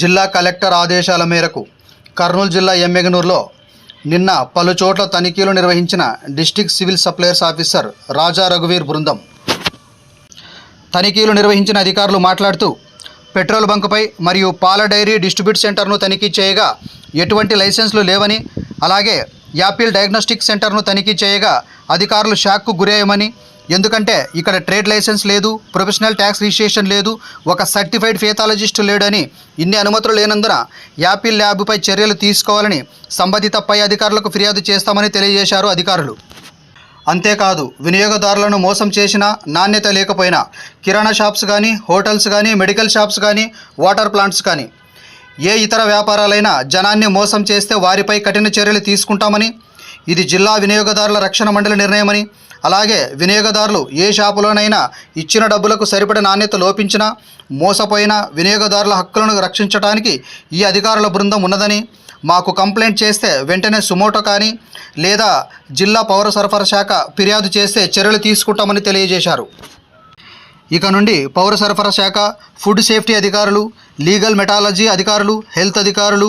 జిల్లా కలెక్టర్ ఆదేశాల మేరకు కర్నూలు జిల్లా ఎమ్మెగనూరులో నిన్న పలు చోట్ల తనిఖీలు నిర్వహించిన district civil suppliers officer Raja రఘువీర్ బృందం. తనిఖీలు నిర్వహించిన అధికారులు మాట్లాడుతూ పెట్రోల్ బంకుపై మరియు పాల డైరీ డిస్ట్రిబ్యూట్ సెంటర్ను తనిఖీ చేయగా ఎటువంటి లైసెన్స్లు లేవని అలాగే యాపిల్ డయాగ్నోస్టిక్ సెంటర్ను తనిఖీ చేయగా అధికారులు షాక్కు గురయ్యమని ఎందుకంటే ఇక్కడ ట్రేడ్ లైసెన్స్ లేదు ప్రొఫెషనల్ ట్యాక్స్ రిజిస్ట్రేషన్ లేదు ఒక సర్టిఫైడ్ ఫేథాలజిస్ట్ లేడని ఇన్ని అనుమతులు లేనందున యాపిల్ ల్యాబ్పై చర్యలు తీసుకోవాలని సంబంధిత పై అధికారులకు ఫిర్యాదు చేస్తామని తెలియజేశారు అధికారులు. అంతేకాదు వినియోగదారులను మోసం చేసిన నాణ్యత లేకపోయినా కిరాణా షాప్స్ కానీ హోటల్స్ కానీ మెడికల్ షాప్స్ కానీ వాటర్ ప్లాంట్స్ కానీ ఏ ఇతర వ్యాపారాలైనా జనాన్ని మోసం చేస్తే వారిపై కఠిన చర్యలు తీసుకుంటామని ఇది జిల్లా వినియోగదారుల రక్షణ మండలి నిర్ణయమని అలాగే వినియోగదారులు ఏ షాపులోనైనా ఇచ్చిన డబ్బులకు సరిపడ నాణ్యత లోపించినా మోసపోయిన వినియోగదారుల హక్కులను రక్షించడానికి ఈ అధికారుల బృందం ఉన్నదని మాకు కంప్లైంట్ చేస్తే వెంటనే సుమోటో కానీ లేదా జిల్లా పౌర సరఫరా శాఖ ఫిర్యాదు చేస్తే చర్యలు తీసుకుంటామని తెలియజేశారు. ఇక నుండి పౌర సరఫరా శాఖ ఫుడ్ సేఫ్టీ అధికారులు లీగల్ మెటాలజీ అధికారులు హెల్త్ అధికారులు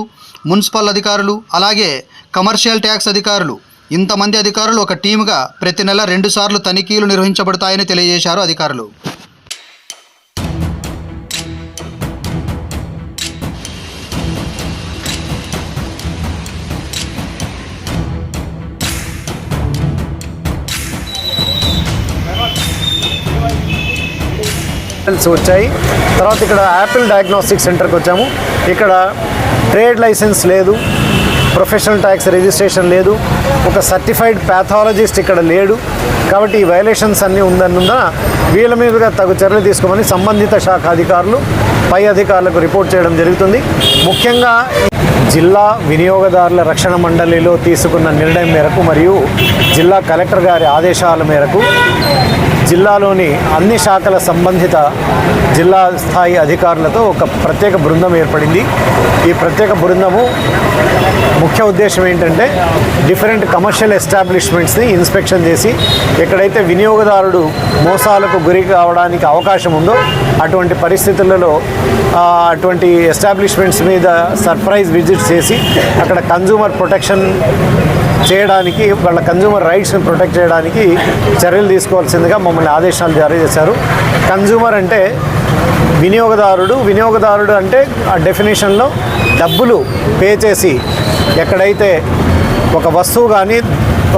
మున్సిపల్ అధికారులు అలాగే కమర్షియల్ ట్యాక్స్ అధికారులు. ఇంతమంది అధికారులు ఒక టీముగా ప్రతి నెల రెండుసార్లు తనిఖీలు నిర్వహించబడతాయని తెలియజేశారు అధికారులు. వచ్చాయి. తర్వాత ఇక్కడ యాపిల్ డయాగ్నోస్టిక్ సెంటర్కి వచ్చాము. ఇక్కడ ట్రేడ్ లైసెన్స్ లేదు. ప్రొఫెషనల్ ట్యాక్స్ రిజిస్ట్రేషన్ లేదు. ఒక సర్టిఫైడ్ ప్యాథాలజిస్ట్ ఇక్కడ లేడు. కాబట్టి ఈ వైలేషన్స్ అన్నీ ఉందన్నందున వీళ్ళ మీదుగా తగు చర్యలు తీసుకోమని సంబంధిత శాఖ అధికారులు పై అధికారులకు రిపోర్ట్ చేయడం జరుగుతుంది. ముఖ్యంగా జిల్లా వినియోగదారుల రక్షణ మండలిలో తీసుకున్న నిర్ణయం మేరకు మరియు జిల్లా కలెక్టర్ గారి ఆదేశాల మేరకు జిల్లాలోని అన్ని శాఖల సంబంధిత జిల్లా స్థాయి అధికారులతో ఒక ప్రత్యేక బృందం ఏర్పడింది. ఈ ప్రత్యేక బృందము ముఖ్య ఉద్దేశం ఏంటంటే డిఫరెంట్ కమర్షియల్ ఎస్టాబ్లిష్మెంట్స్ని ఇన్స్పెక్షన్ చేసి ఎక్కడైతే వినియోగదారుడు మోసాలకు గురి కావడానికి అవకాశం ఉందో అటువంటి పరిస్థితులలో అటువంటి ఎస్టాబ్లిష్మెంట్స్ మీద సర్ప్రైజ్ విజిట్ చేసి అక్కడ కన్జ్యూమర్ ప్రొటెక్షన్ చేయడానికి వాళ్ళ కన్జ్యూమర్ రైట్స్ని ప్రొటెక్ట్ చేయడానికి చర్యలు తీసుకోవాల్సిందిగా మమ్మల్ని ఆదేశాలు జారీ చేశారు. కన్జ్యూమర్ అంటే వినియోగదారుడు. వినియోగదారుడు అంటే ఆ డెఫినేషన్లో డబ్బులు పే చేసి ఎక్కడైతే ఒక వస్తువు కానీ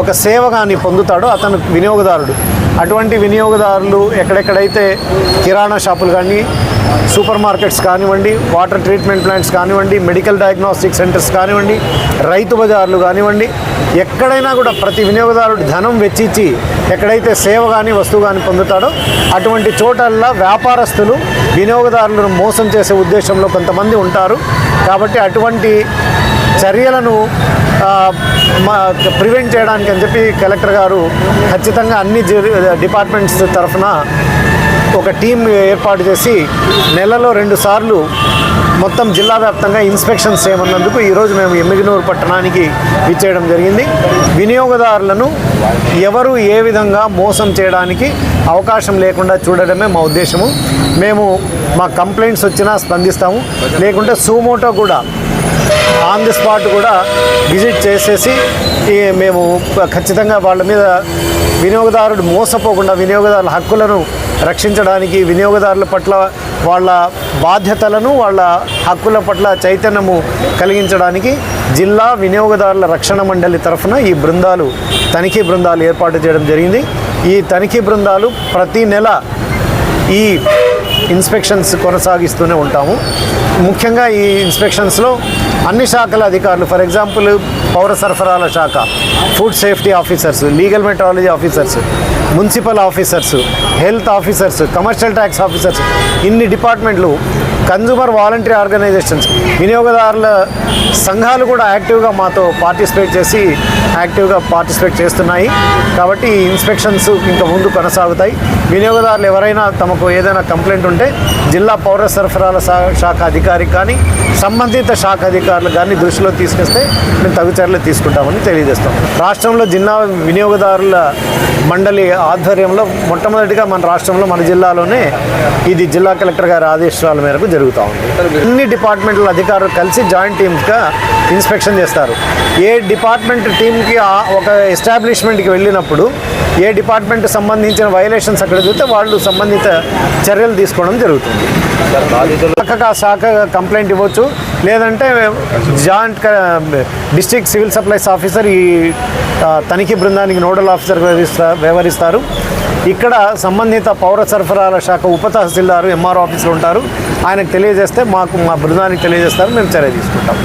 ఒక సేవ కానీ పొందుతాడో అతను వినియోగదారుడు. అటువంటి వినియోగదారులు ఎక్కడెక్కడైతే కిరాణా షాపులు కానీ సూపర్ మార్కెట్స్ కానివ్వండి వాటర్ ట్రీట్మెంట్ ప్లాంట్స్ కానివ్వండి మెడికల్ డయాగ్నోస్టిక్ సెంటర్స్ కానివ్వండి రైతు బజార్లు కానివ్వండి ఎక్కడైనా కూడా ప్రతి వినియోగదారుడు ధనం వెచ్చించి ఎక్కడైతే సేవ కానీ వస్తువు కానీ పొందుతాడో అటువంటి చోటల్లా వ్యాపారస్తులు వినియోగదారులను మోసం చేసే ఉద్దేశంలో కొంతమంది ఉంటారు. కాబట్టి అటువంటి చర్యలను మా- ప్రివెంట్ చేయడానికి అని చెప్పి కలెక్టర్ గారు ఖచ్చితంగా అన్ని డిపార్ట్మెంట్స్ తరఫున ఒక టీం ఏర్పాటు చేసి నెలలో రెండు సార్లు మొత్తం జిల్లా వ్యాప్తంగా ఇన్స్పెక్షన్స్ చేయమన్నందుకు ఈరోజు మేము ఎమ్మిగినూరు పట్టణానికి ఇచ్చేయడం జరిగింది. వినియోగదారులను ఎవరు ఏ విధంగా మోసం చేయడానికి అవకాశం లేకుండా చూడడమే మా ఉద్దేశము. మేము మా కంప్లైంట్స్ వచ్చినా స్పందిస్తాము. లేకుంటే సూమోటో కూడా ఆన్ ది స్పాట్ కూడా విజిట్ చేసేసి మేము ఖచ్చితంగా వాళ్ళ మీద వినియోగదారుడు మోసపోకుండా వినియోగదారుల హక్కులను రక్షించడానికి వినియోగదారుల పట్ల వాళ్ళ బాధ్యతలను వాళ్ళ హక్కుల పట్ల చైతన్యము కలిగించడానికి జిల్లా వినియోగదారుల రక్షణ మండలి తరఫున ఈ బృందాలు తనిఖీ బృందాలు ఏర్పాటు చేయడం జరిగింది. ఈ తనిఖీ బృందాలు ప్రతి నెల ఈ ఇన్స్పెక్షన్స్ కొనసాగిస్తూనే ఉంటాము. ముఖ్యంగా ఈ ఇన్స్పెక్షన్స్లో అన్ని శాఖల అధికారులు ఫర్ ఎగ్జాంపుల్ పౌర సరఫరాల శాఖ food safety officers legal metrology officers municipal officers health officers commercial tax officers ఇన్ని డిపార్ట్మెంట్లు కన్జ్యూమర్ వాలంటరీ ఆర్గనైజేషన్స్ వినియోగదారుల సంఘాలు కూడా యాక్టివ్గా మాతో పార్టిసిపేట్ చేసి యాక్టివ్గా పార్టిసిపేట్ చేస్తున్నాయి. కాబట్టి ఇన్స్పెక్షన్స్ ఇంకా ముందు కొనసాగుతాయి. వినియోగదారులు ఎవరైనా తమకు ఏదైనా కంప్లైంట్ ఉంటే జిల్లా పౌర సరఫరాల శాఖ అధికారికి కానీ సంబంధిత శాఖ అధికారులు కానీ దృష్టిలో తీసుకొస్తే మేము తగు చర్యలు తీసుకుంటామని తెలియజేస్తాం. రాష్ట్రంలో జిల్లా వినియోగదారుల మండలి ఆధ్వర్యంలో మొట్టమొదటిగా మన రాష్ట్రంలో మన జిల్లాలోనే ఇది జిల్లా కలెక్టర్ గారి ఆదేశాల మేరకు జరుగుతూ ఉంది. అన్ని డిపార్ట్మెంట్ల అధికారులు కలిసి జాయింట్ టీమ్స్గా ఇన్స్పెక్షన్ చేస్తారు. ఏ డిపార్ట్మెంట్ టీంకి ఒక ఎస్టాబ్లిష్మెంట్కి వెళ్ళినప్పుడు ఏ డిపార్ట్మెంట్ సంబంధించిన వైలేషన్స్ అక్కడ చూస్తే వాళ్ళు సంబంధిత చర్యలు తీసుకోవడం జరుగుతుంది. చక్కగా ఆ శాఖ కంప్లైంట్ ఇవ్వచ్చు. లేదంటే joint district civil supplies officer ఈ తనిఖీ బృందానికి నోడల్ ఆఫీసర్ వ్యవహరిస్తా వ్యవహరిస్తారు. ఇక్కడ సంబంధిత పౌర సరఫరాల శాఖ ఉప తహసీల్దారు ఎంఆర్ ఆఫీసులో ఉంటారు. ఆయనకు తెలియజేస్తే మాకు మా బృందానికి తెలియజేస్తారు. మేము చర్య తీసుకుంటాం.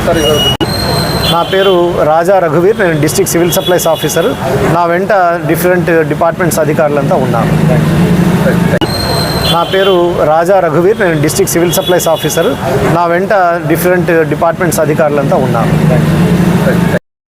నా పేరు రాజా రఘువీర్. నేను డిస్ట్రిక్ట్ సివిల్ సప్లైస్ ఆఫీసర్. నా వెంట డిఫరెంట్ డిపార్ట్మెంట్స్ అధికారులంతా ఉన్నారు. నా పేరు రాజా రఘువీర్. నేను డిస్ట్రిక్ట్ సివిల్ సప్లైస్ ఆఫీసర్. నా వెంట డిఫరెంట్ డిపార్ట్మెంట్స్ అధికారులంతా ఉన్నారు.